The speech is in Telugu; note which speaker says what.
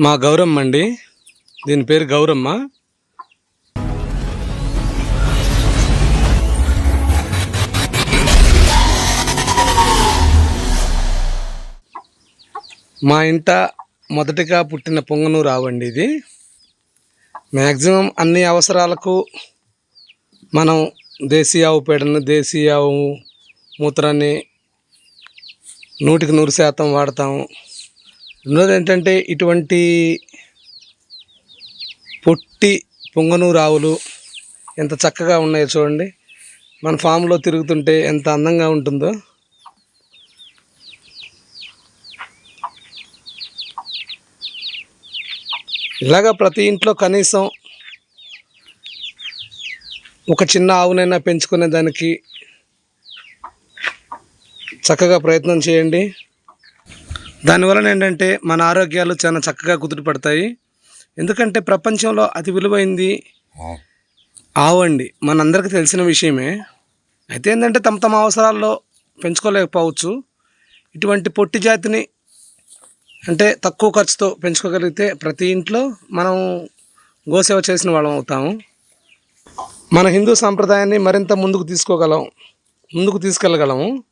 Speaker 1: మా గౌరమ్మ అండి. దీని పేరు గౌరమ్మ. మా ఇంట మొదటిగా పుట్టిన పొంగనూరు ఆవండి ఇది. మ్యాక్సిమం అన్ని అవసరాలకు మనం దేశీయ ఆవు పేడను దేశీయ ఆవు మూత్రాన్ని నూటికి నూరు శాతం వాడతాము. రెండోది ఏంటంటే ఇటువంటి పొట్టి పొంగనూరు ఆవులు ఎంత చక్కగా ఉన్నాయో చూడండి. మన ఫామ్లో తిరుగుతుంటే ఎంత అందంగా ఉంటుందో. ఇలాగా ప్రతి ఇంట్లో కనీసం ఒక చిన్న ఆవునైనా పెంచుకునే దానికి చక్కగా ప్రయత్నం చేయండి. దానివలన ఏంటంటే మన ఆరోగ్యాలు చాలా చక్కగా కుదుటపడతాయి ఎందుకంటే ప్రపంచంలో అతి విలువైంది ఆవు అండి మనందరికీ తెలిసిన విషయమే. అయితే ఏంటంటే తమ తమ అవసరాల్లో పెంచుకోలేకపోవచ్చు. ఇటువంటి పొట్టి జాతిని అంటే తక్కువ ఖర్చుతో పెంచుకోగలిగితే ప్రతి ఇంట్లో మనం గోసేవ చేసిన వాళ్ళం అవుతాము. మన హిందూ సాంప్రదాయాన్ని మరింత ముందుకు తీసుకోగలం. ముందుకు తీసుకెళ్ళగలము.